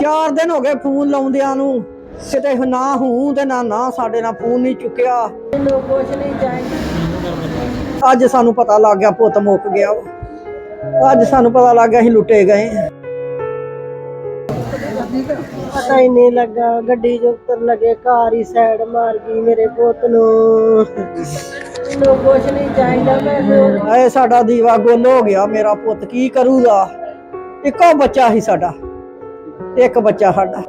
ਚਾਰ ਦਿਨ ਹੋ ਗਏ ਫੋਨ ਲਾਉਂਦਿਆਂ ਨੂੰ। ਕਿਤੇ ਨਾ ਹੂੰ ਤੇ ਨਾ ਨਾ ਸਾਡੇ ਨਾਲ ਫੋਨ ਨਹੀਂ ਚੁੱਕਿਆ। ਮੈਨੂੰ ਕੁਛ ਨਹੀਂ ਚਾਹੀਦਾ ਅੱਜ ਸਾਨੂੰ ਪਤਾ ਲੱਗ ਗਿਆ ਪੁੱਤ ਮੁੱਕ ਗਿਆ। ਅੱਜ ਸਾਨੂੰ ਪਤਾ ਲੱਗ ਗਿਆ ਅਸੀਂ ਲੁੱਟੇ ਗਏ ਪਤਾ ਹੀ ਨਹੀਂ ਲੱਗਾ ਗੱਡੀ ਜੋ ਉੱਤਰ ਲਗੇ ਕਾਰ ਹੀ ਸਾਈਡ ਮਾਰ ਗਈ ਮੇਰੇ ਪੁੱਤ ਨੂੰ। ਮੈਨੂੰ ਕੁਛ ਨਹੀਂ ਚਾਹੀਦਾ ਮੈਂ ਐ ਸਾਡਾ ਦੀਵਾ ਗੁੱਲ ਹੋ ਗਿਆ ਮੇਰਾ ਪੁੱਤ ਕੀ ਕਰੂਗਾ? ਇੱਕੋ ਬੱਚਾ ਸੀ ਸਾਡਾ। ਇੱਕ ਬੱਚਾ ਸਾਡਾ।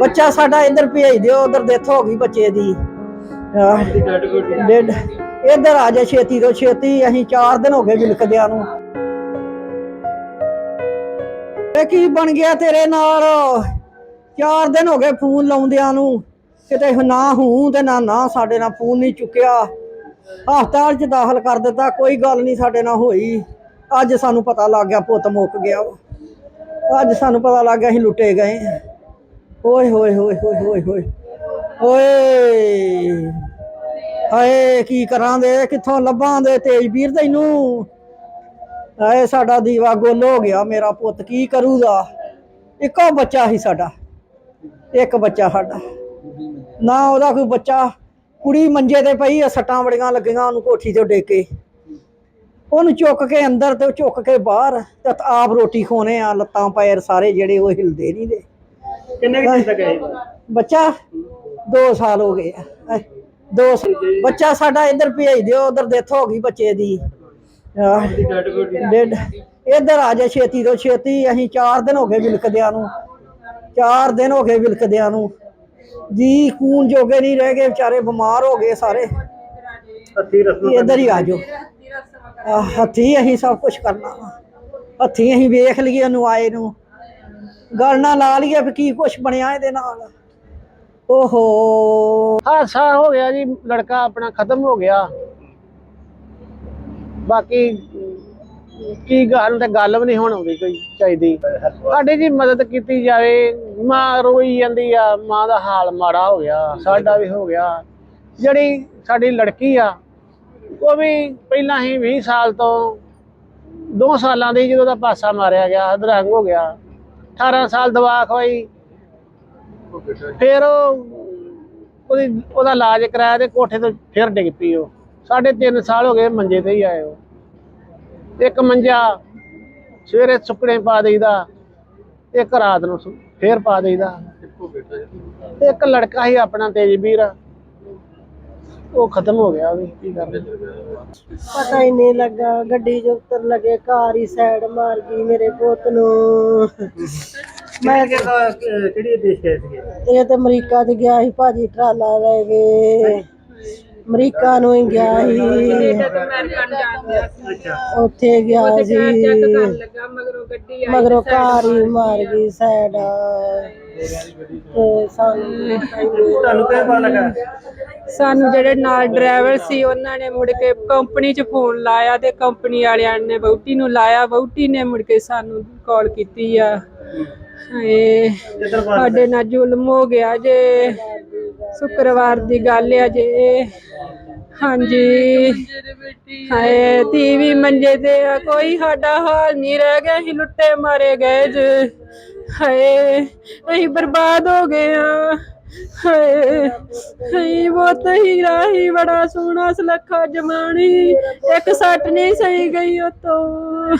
ਬੱਚਾ ਸਾਡਾ ਇੱਧਰ ਭੇਜ ਦਿਓ, ਉਧਰ ਡੈਥ ਹੋ ਗਈ ਬੱਚੇ ਦੀ। ਡੈਡ। ਇੱਧਰ ਆ ਜਾ ਛੇਤੀ ਤੋਂ ਛੇਤੀ, ਅਸੀਂ 4 ਦਿਨ ਹੋ ਗਏ ਵਿਲਕਦਿਆਂ ਨੂੰ। ਇਹ ਕੀ ਬਣ ਗਿਆ ਤੇਰੇ ਨਾਲ? 4 ਦਿਨ ਹੋ ਗਏ ਫੋਨ ਲਾਉਂਦਿਆਂ ਨੂੰ। ਕਿਤੇ ਨਾ ਹੂੰ ਤੇ ਨਾ ਨਾ ਸਾਡੇ ਨਾਲ ਫੋਨ ਨਹੀਂ ਚੁੱਕਿਆ। ਹਸਪਤਾਲ 'ਚ ਦਾਖਲ ਕਰ ਦਿੱਤਾ, ਕੋਈ ਗੱਲ ਨਹੀਂ ਸਾਡੇ ਨਾਲ ਹੋਈ। ਅੱਜ ਸਾਨੂੰ ਪਤਾ ਲੱਗ ਗਿਆ ਪੁੱਤ ਮੁੱਕ ਗਿਆ ਵਾ। ਅੱਜ ਸਾਨੂੰ ਪਤਾ ਲੱਗ ਗਿਆ ਅਸੀਂ ਲੁੱਟੇ ਗਏ ਓਏ, ਹੋਏ ਹੋਏ ਹੋਏ ਹੋਏ ਹੋਏ। ਓਏ। ਹਾਏ, ਕੀ ਕਰਾਂ ਦੇ? ਕਿੱਥੋਂ ਲੱਭਾਂ ਦੇ ਤੇਜ ਵੀਰ ਤੈਨੂੰ? ਹਾਏ, ਸਾਡਾ ਦੀਵਾ ਗੋਲ ਹੋ ਗਿਆ, ਮੇਰਾ ਪੁੱਤ ਕੀ ਕਰੂਗਾ? ਇੱਕੋ ਬੱਚਾ ਹੀ ਸਾਡਾ। ਇੱਕ ਬੱਚਾ ਸਾਡਾ। ਨਾ ਉਹਦਾ ਕੋਈ ਬੱਚਾ। ਕੁੜੀ ਮੰਜੇ ਤੇ ਪਈ ਆ, ਸੱਟਾਂ ਬੜੀਆਂ ਲੱਗੀਆਂ ਉਹਨੂੰ ਕੋਠੀ ਤੋਂ ਡੇਕੇ। ਉਹਨੂੰ ਚੁੱਕ ਕੇ ਅੰਦਰ ਤੇ ਚੁੱਕ ਕੇ ਬਾਹਰ ਤੇ ਆਪ ਰੋਟੀ ਖੋਨੇ ਆ ਲੱਤਾਂ ਪੈਰ ਸਾਰੇ ਜਿਹੜੇ ਉਹ ਹਿਲਦੇ ਨਹੀਂ ਦੇ। ਕਿੰਨੇ ਕੁ ਤੱਕ ਹੈ ਬੱਚਾ 2 ਸਾਲ ਹੋ ਗਏ ਆ। ਦੋ ਬੱਚਾ ਸਾਡਾ ਇੱਧਰ ਭੇਜ ਦਿਓ ਉਧਰ ਡੈਥ ਹੋ ਗਈ ਬੱਚੇ ਦੀ। ਡੈਡ ਇੱਧਰ ਆ ਜਾ ਛੇਤੀ ਤੋਂ ਛੇਤੀ ਅਸੀਂ 4 ਦਿਨ ਹੋ ਗਏ ਵਿਲਕਦਿਆਂ ਨੂੰ। 4 ਦਿਨ ਹੋ ਗਏ ਵਿਲਕਦਿਆਂ ਨੂੰ। ਜੀ ਖੂਨ ਜੋਗੇ ਨਹੀਂ ਰਹਿ ਗਏ ਵਿਚਾਰੇ ਬਿਮਾਰ ਹੋ ਗਏ ਸਾਰੇ। ਇੱਧਰ ਹੀ ਆ ਜਾਓ। ਹੱਥੀ ਅਸੀਂ ਸਭ ਕੁਝ ਕਰਨਾ ਵਾ। ਹੱਥੀਂ ਅਸੀਂ ਵੇਖ ਲਈਏ ਉਹਨੂੰ ਆਏ ਨੂੰ। ਗੱਲ ਨਾ ਲਾ ਲਈਏ ਵੀ ਕੀ ਕੁਝ ਬਣਿਆ ਇਹਦੇ ਨਾਲ। ਓਹੋ। ਹਾਦਸਾ ਹੋ ਗਿਆ ਜੀ, ਲੜਕਾ ਆਪਣਾ ਖਤਮ ਹੋ ਗਿਆ। ਬਾਕੀ ਕੀ ਗੱਲ ਤੇ ਗੱਲ ਵੀ ਨਹੀਂ ਹੋਣ ਆਉਂਦੀ ਕੋਈ ਚਾਹੀਦੀ ਸਾਡੀ ਜੀ ਮਦਦ ਕੀਤੀ ਜਾਵੇ, ਮਾਂ ਰੋਈ ਜਾਂਦੀ ਆ, ਮਾਂ ਦਾ ਹਾਲ ਮਾੜਾ ਹੋ ਗਿਆ, ਸਾਡਾ ਵੀ ਹੋ ਗਿਆ। ਜਿਹੜੀ ਸਾਡੀ ਲੜਕੀ ਆ ਉਹ ਵੀ ਪਹਿਲਾਂ ਹੀ 20 ਸਾਲ ਤੋਂ 2 ਸਾਲਾਂ ਦੇ ਜਦੋਂ ਦਾ ਪਾਸਾ ਮਾਰਿਆ ਗਿਆ, ਅਧਰੰਗ ਹੋ ਗਿਆ। 18 ਸਾਲ ਦਵਾ ਖਵਾਈ। ਫਿਰ ਉਹਦੀ, ਉਹਦਾ ਇਲਾਜ ਕਰਾਇਆ ਤੇ ਕੋਠੇ ਤੋਂ ਫਿਰ ਡਿੱਗ ਪਈ ਉਹ। ਸਾਢੇ ਤਿੰਨ ਸਾਲ ਹੋ ਗਏ ਮੰਜੇ ਤੇ ਹੀ ਆਏ ਉਹ। ਇੱਕ ਮੰਜਾ ਸਵੇਰੇ ਸੁੱਕਣੇ ਪਾ ਦੇਈਦਾ, ਇੱਕ ਰਾਤ ਨੂੰ ਫੇਰ ਪਾ ਦੇਈਦਾ। ਇੱਕ ਲੜਕਾ ਹੀ ਆਪਣਾ ਤੇਜਵੀਰ ਉਹ ਖਤਮ ਹੋ ਗਿਆ ਵੀ ਕੀ ਕਰਦੇ ਪਤਾ ਹੀ ਨਹੀਂ ਲੱਗਾ ਗੱਡੀ ਜੋ ਉੱਤਰ ਲਗੇ ਕਾਰ ਹੀ ਸਾਈਡ ਮਾਰ ਗਈ ਮੇਰੇ ਪੁੱਤ ਨੂੰ। ਮੈਂ ਕਿਹੜੀ ਦੇਸ਼ ਗਏ ਸੀਗੇ? ਇਹ ਤੇ ਅਮਰੀਕਾ ਚ ਗਿਆ ਸੀ ਭਾਜੀ ਟਰਾਲਾ ਲੈ ਕੇ। ਅਮਰੀਕਾ ਨੂੰ ਹੀ ਗਿਆ ਸੀ। ਉੱਥੇ ਗਿਆ ਸੀ। ਮਗਰੋਂ ਕਾਰ ਹੀ ਮਾਰ ਗਈ ਸਾਈਡ ਤੇ ਸਾਨੂੰ ਤੁਹਾਨੂੰ ਕਿਵੇਂ ਪਤਾ ਲੱਗਾ? ਸਾਨੂੰ ਜਿਹੜੇ ਨਾਲ ਡਰਾਈਵਰ ਸੀ ਉਹਨਾਂ ਨੇ ਮੁੜ ਕੇ ਕੰਪਨੀ 'ਚ ਫੋਨ ਲਾਇਆ ਤੇ ਕੰਪਨੀ ਵਾਲਿਆਂ ਨੇ ਵਹੁਟੀ ਨੂੰ ਲਾਇਆ। ਵਹੁਟੀ ਨੇ ਮੁੜ ਕੇ ਸਾਨੂੰ ਕਾਲ ਕੀਤੀ ਆ। ਹਾਏ ਸਾਡੇ ਨਾਲ ਜ਼ੁਲਮ ਹੋ ਗਿਆ ਜੇ। ਸ਼ੁੱਕਰਵਾਰ ਦੀ ਗੱਲ ਆ ਜੇ। ਹਾਂਜੀ। ਹਾਏ ਟੀਵੀ ਮੰਜੇ ਤੇ ਆ, ਕੋਈ ਸਾਡਾ ਹਾਲ ਨਹੀਂ ਰਹਿ ਗਿਆ, ਅਸੀਂ ਲੁੱਟੇ ਮਾਰੇ ਗਏ ਜੇ। ਹਾਏ, ਅਸੀਂ ਬਰਬਾਦ ਹੋ ਗਏ ਆ। ਹਾਏ ਹਾਏ ਬਹੁਤ ਹੀ ਰਾਹੀ, ਬੜਾ ਸੋਹਣਾ ਸੁਲੱਖਾ ਜਮਾਣੀ ਇੱਕ ਸੱਟ ਨਹੀਂ ਸਹੀ ਗਈ ਉਤੋਂ।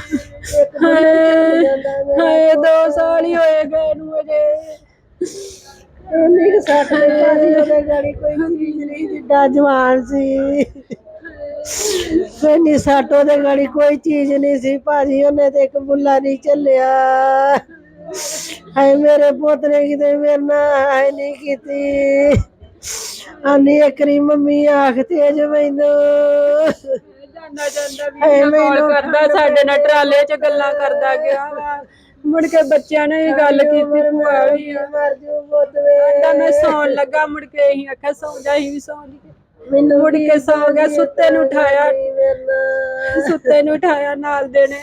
ਹਾਏ ਹਾਏ, ਦੋ ਸਾਲ ਹੀ ਹੋਏ ਗਏ ਨੂੰ ਅਜੇ। ਉਹਨੇ ਕਿ ਸੱਟ ਦੇ ਉਹਦੇ ਗਾੜੀ ਕੋਈ ਚੀਜ਼ ਨਹੀਂ ਜਿੱਡਾ ਜਵਾਨ ਸੀ। ਕੋਈ ਸੱਟ ਉਹਦੇ ਗਾੜੀ ਕੋਈ ਚੀਜ਼ ਨਹੀਂ ਸੀ ਭਾਜੀ ਉਹਨੇ ਤੇ ਇੱਕ ਬੁੱਲਾ ਨਹੀਂ ਚੱਲਿਆ। ਹਾਏ ਮੇਰੇ ਪੁੱਤ ਨੇ ਕਿਤੇ ਮੇਰੇ ਨਾਲ ਹਾਏ ਨਹੀਂ ਕੀਤੀ। ਆਨੀ ਇਕਰੀ ਮੰਮੀ ਆਖ ਤੇਜ ਮੈਨੂੰ। ਜਾਂਦਾ ਜਾਂਦਾ ਵੀ ਕਾਲ ਕਰਦਾ ਸਾਡੇ ਨਾਲ ਟਰਾਲੇ 'ਚ ਗੱਲਾਂ ਕਰਦਾ ਗਿਆ ਮੁੜ ਕੇ ਬੱਚਿਆਂ ਨੇ ਵੀ ਗੱਲ ਕੀਤੀ ਭੂਆ ਵੀ ਮਰ ਜੂ ਪੁੱਤ ਵੇ। ਕਹਿੰਦਾ ਮੈਂ ਸੌਣ ਲੱਗਾ ਮੁੜ ਕੇ ਅਸੀਂ ਆਖਿਆ ਸੌਂ ਜਾ ਅਸੀਂ ਵੀ ਸੌਂ ਲਈਏ ਮੈਨੂੰ ਮੁੜ ਕੇ ਸੌ ਗਿਆ ਸੁੱਤੇ ਨੂੰ ਉਠਾਇਆ। ਸੁੱਤੇ ਨੂੰ ਉਠਾਇਆ ਨਾਲ ਦੇ ਨੇ।